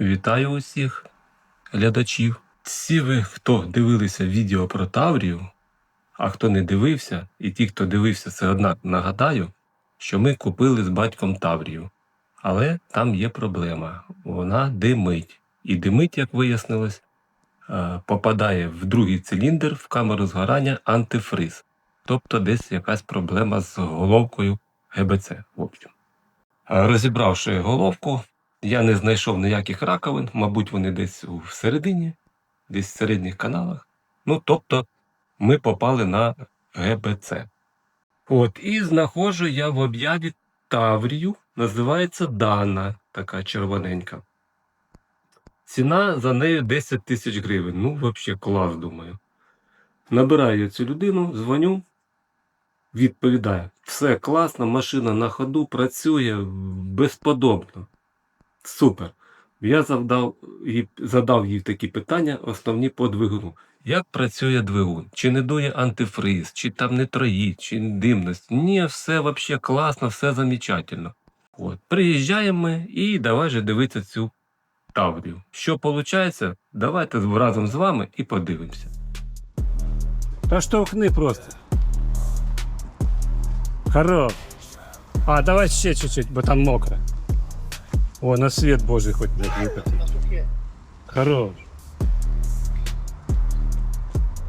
Вітаю усіх глядачів. Всі ви, хто дивилися відео про Таврію, а хто не дивився, і ті, хто дивився, це однак нагадаю, що ми купили з батьком Таврію. Але там є проблема. Вона димить. І димить, як вияснилось, е, попадає в другий циліндр в камеру згорання антифриз. Тобто десь якась проблема з головкою ГБЦ. В общем. Розібравши головку, я не знайшов ніяких раковин, мабуть, вони десь у середині, десь в середніх каналах. Ну, тобто, ми попали на ГБЦ. От, і знаходжу я в об'яві Таврію, називається Дана, така червоненька. Ціна за нею 10 тисяч гривень. Ну, взагалі, клас, думаю. Набираю цю людину, дзвоню, відповідає: все класно, машина на ходу, працює безподобно. Супер. Я завдав, їй- задав їй такі питання, основні по двигуну. Як працює двигун? Чи не дує антифриз, чи там не троїть, чи димність? Ні, все взагалі класно, все замечательно. От. Приїжджаємо і давай же дивитися цю Таврію. Що виходить? Давайте разом з вами і подивимося. Та штовхни просто. Хорош. А, давай ще чуть-чуть, бо там мокро. О, на світ Божий хоч не випити. Хорош.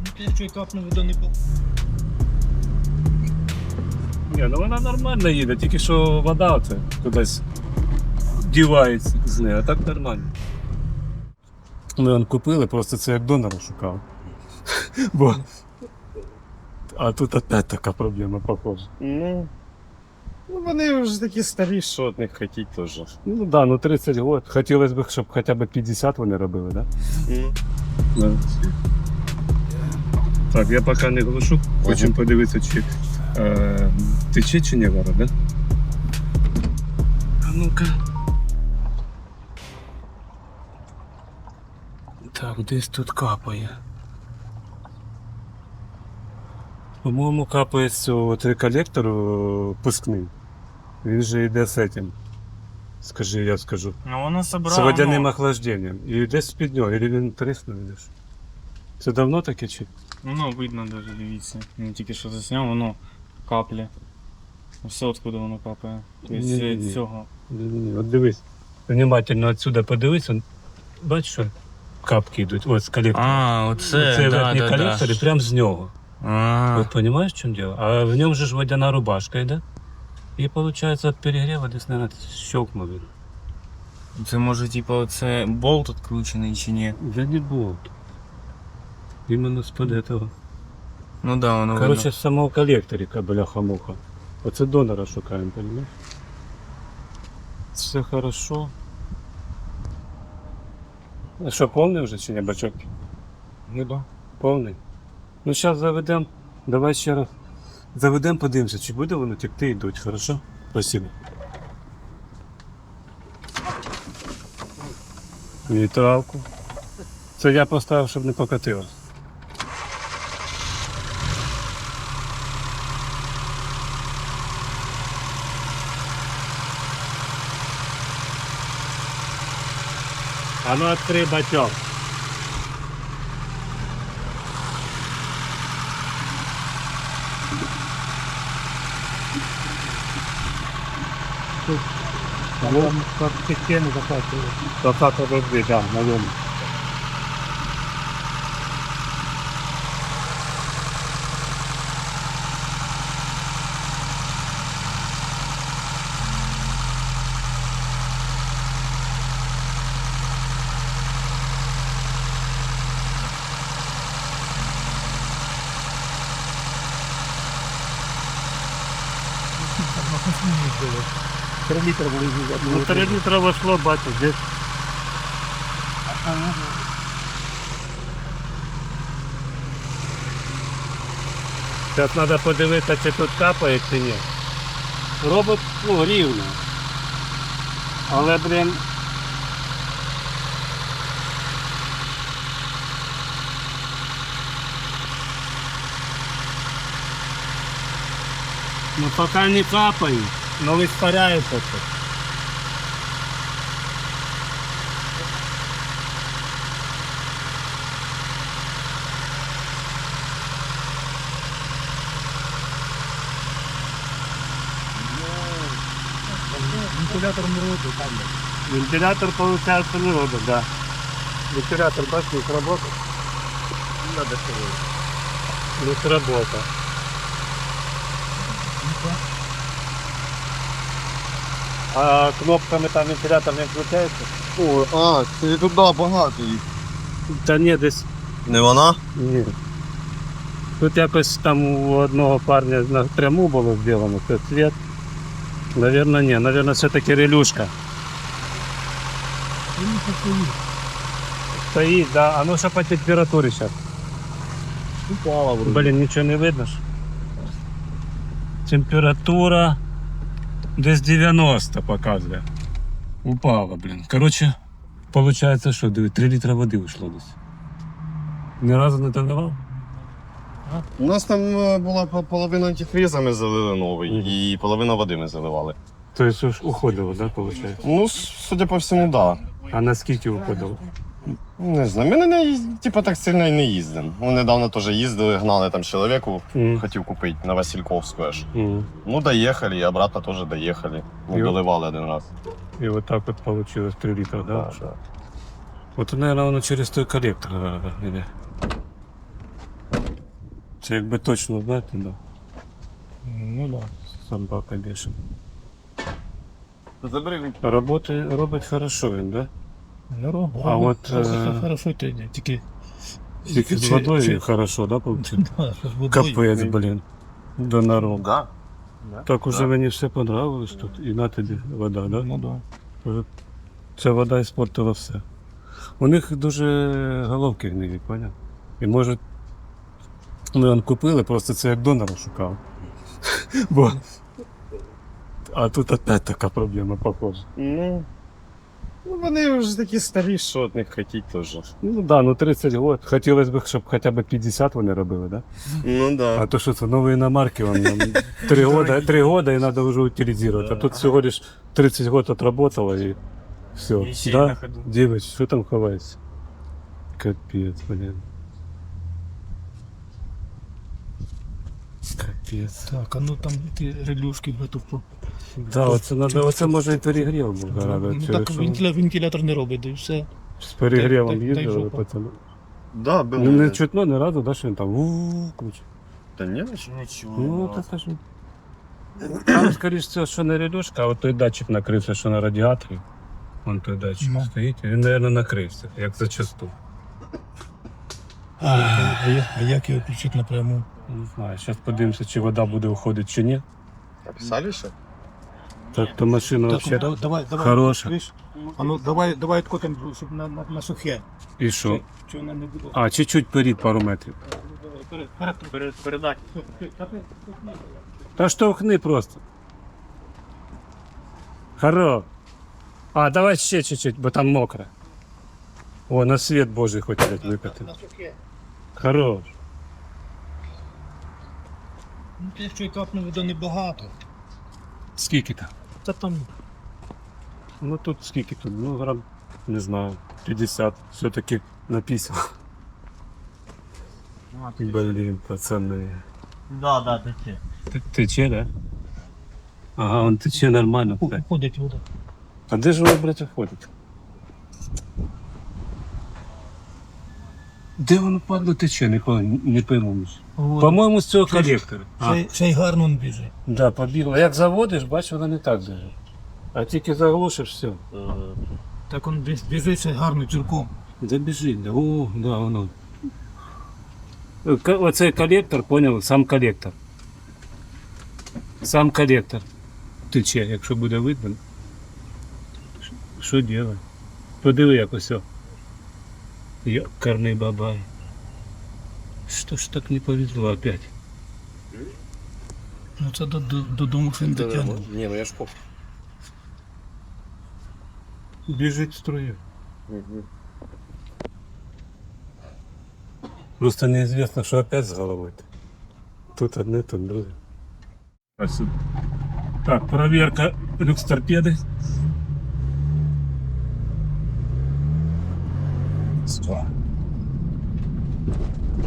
Ну ти що капнув вода не було. Ні, ну вона нормально їде, тільки що вода оце кудись дівається з нею, а так нормально. Ми он купили, просто це як донора шукав. Бо... А тут опять така проблема, похоже. Ну, ну вони вже такі старі, що от них хотіть теж. Ну так, да, ну 30 років. Хотілося б, щоб хоча б 50 вони робили, так? Ну. Да? Так, я поки не глушу, хочемо подивитися, чи е, тече чи не вара, да? А ну-ка. Так, десь тут капає. По-моєму, капає з цього той колектор е, пускний. Він же йде з цим. Скажи, я скажу. Ну воно собрало. З водяним охлажденням. І десь під нього, і він тріснув, видиш. Це давно таке чи? Воно видно даже, дивіться. Він тільки що засняв, воно каплі. Все откуда воно капає. Тобто Ні-ні-ні. від цього. Ні-ні-ні, От дивись. Внимательно отсюда подивись, он, бачиш, що капки йдуть. Ось з колектора. А, оце, Це да, верхній да, колектор і да. прямо з нього. А, От розумієш, в чому діло? А в ньому же ж водяна рубашка йде. І виходить, від перегріву десь, наверное, щелкнув він. це може типа оце болт відкручений чи ні? Да не болт. Іменно з-под этого. Ну да, воно Короче, з самого колекторика, бляха-муха. Оце донора шукаємо, понимаєш? Все хорошо. А що, повний вже чи не бачок? Ну да. Повний. Ну зараз заведемо. Давай ще раз. Заведемо, подивимося, чи буде воно текти йдуть, хорошо? Спасибо. Нейтралку. Це я поставив, щоб не покатилось. А ну открой бачок. Наверное, как система закатывает. Закатывает, да, наверное. Три літри були. Ну, 3 литра вошло, бачу, здесь. Зараз треба подивитися, чи тут капає, чи ні. Робот ну, рівно. Але, блін. Ну поки не капають, Ну виспаряється тут. Вентилятор не работает, там. Вентилятор, получается, не работает, да. Вентилятор, бачите, сработал. Надо сработать. Не сработал. А кнопками там вентилятор не включається? О, а, це туди багато їх. Та ні, десь Не вона? Ні. Тут якось там у одного парня напряму було зроблено, це цвет. Наверное, ні, наверное, все-таки релюшка. Стоїть, да. А ну що по температурі зараз? Упала вроде. Блін, нічого не видно ж. Температура десь 90 показує. Упала, блін. Коротше, виходить, що 3 літра води вийшло десь. Ні разу не додавав? У нас там е, була по- половина антифріза, ми залили новий, і половина води ми заливали. Тобто ж уходило, да, виходить? Ну, с- судя по всьому, так. А наскільки уходило? Не знаю. Ми не їз- типу, так сильно і не їздимо. Ми недавно теж їздили, гнали там чоловіку, Мгм. хотів купити на Васильковську аж. Мгм. Ну, доїхали, і обратно теж доїхали. Ми доливали один раз. И вот так вот получилось 3 литра, да? Да, да. Вот, наверное, воно через той коллектор э, іде. Це якби точно знати, да. Ну да. Собака більше. Забери Роботи робить хорошо він, да? Ну, А от, хорошо йде, тільки Тільки з водою чи- хорошо, да, получилось? да. Капець, блін. До народу. Да. Так уже мені все понравилось тут. І на тобі вода, да? Ну да. Ця вода іспортила все. У них дуже головки гниють, поняв? І може. Ми он купили, просто це як донора шукав. Бо. А тут опять така проблема, похоже. Ну, ну, вони вже такі старі, що від них хотіть теж. Ну так, да, ну 30 років. Хотілося б, щоб хоча б 50 вони робили, да? Ну да. А то що це нові іномарки, вон, нам 3 года, 3 года і треба вже утилізувати. А тут всього лиш 30 років отработало і все. І ще й на Да? ходу. Девочка, що там ховається? Капець, блін. Капець. Так, а ну там ті релюшки готові. Да, оце, надо, оце може і перегрів був Ну, грати. так вентиля- вентилятор не робить, да і все. З перегрівом дай їздили, пацани. Да, було. Ну не чутно ні разу, да, що він там круче. Та ні, Нічого. Ну, так скажу. Там, скоріш всього, що не релюшка, а от той датчик накрився, що на радіаторі. Вон той датчик Ну. стоїть, він, мабуть, накрився, як зачасту. А, я- а як його включити напряму? Не знаю, зараз подивимося, чи вода буде уходити чи ні. Написали ще? Так, то машина Так, взагалі ну, давай, давай. хороша. Видиш? А ну давай, давай откотим, щоб на, на, на сухе. І що? Чи вона не буде? А, чуть-чуть перед пару метрів. Перед, перед, перед, Передати. Та штовхни просто. Хоро. А, давай ще чуть-чуть, бо там мокро. О, на світ Божий хочуть викати. на сухе. Хорош. Ну, ти що капнув вода небагато. Скільки там? Та там Ну тут скільки тут? Ну, грам, не знаю, 50. Все-таки написано. Блін, пацани. Да, да, таке. Тече, да? Ага, он тече нормально. уходить вода. А де ж воно, блядь, виходить? Де воно падло тече, не, пойму- не пойму. По-моєму, з цього колектора. А, Ще, ще й гарно він біжить. да, побігло. Як заводиш, бачиш, воно не так біжить. А тільки заглушиш, все. Так він біж- біжить ще гарно цілком. Да біжить, да. О, да, воно. К- Оцей колектор, поняв, сам колектор. Сам колектор тече, якщо буде видно. Що робити? Подиви як усе. Йокарний бабай. Що ж так не повезло опять? Ну це до, до, додому дотягне. Ні, ну я ж поп. Біжить в струю. Просто неизвестно, что опять с головой. -то. Тут одне, тут друге. Так, проверка люкс торпеды.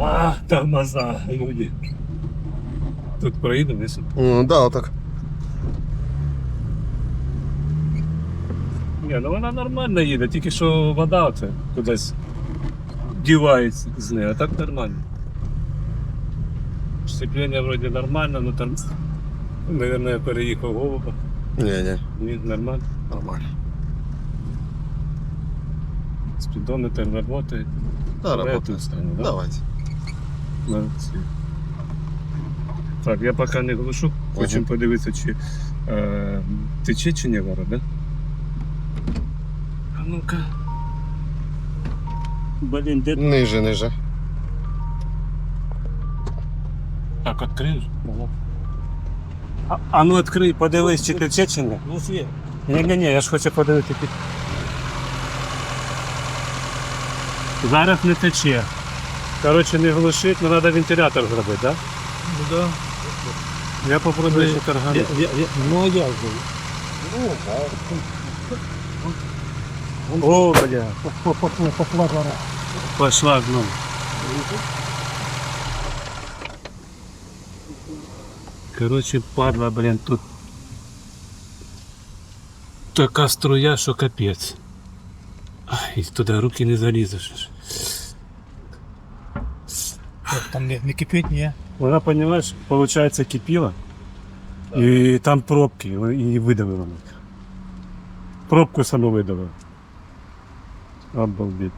А, тормоза, люди. Тут проїдемо, якщо. Ну, да, так. Ні, ну вона нормально їде, тільки що вода це кудись дівається з нею, а так нормально. Сцеплення вроді нормально, ну там, наверное, я переїхав голуба. Ні, ні, Ні, нормально. нормально. Спідометр работает. Да, Давай работает. тут да? Давайте. Молодці. Так, я поки не глушу, хочемо подивитися, чи е, тече чи не ворот, да? А ну-ка. Блін, де Ниже, ниже. Так, відкриєш? А, а ну відкрий, подивись, чи тече чи не. Ну, світ. Ні-ні-ні, я ж хочу подивитися. Зараз не тече. Коротше, не глушить, але треба вентилятор зробити, так? Ну, да. Я попробую ще таргану. Ну, а як же? О, бля. Пошла жара. Пошла ну. Короче, падла, блин, тут така струя, що капець. Ай, туди руки не залізеш. Там не, не кипить, ні. Вона, понимаешь, получается кипіла, і там пробки, і видавила. Пробку саму видавила. Обалдеть.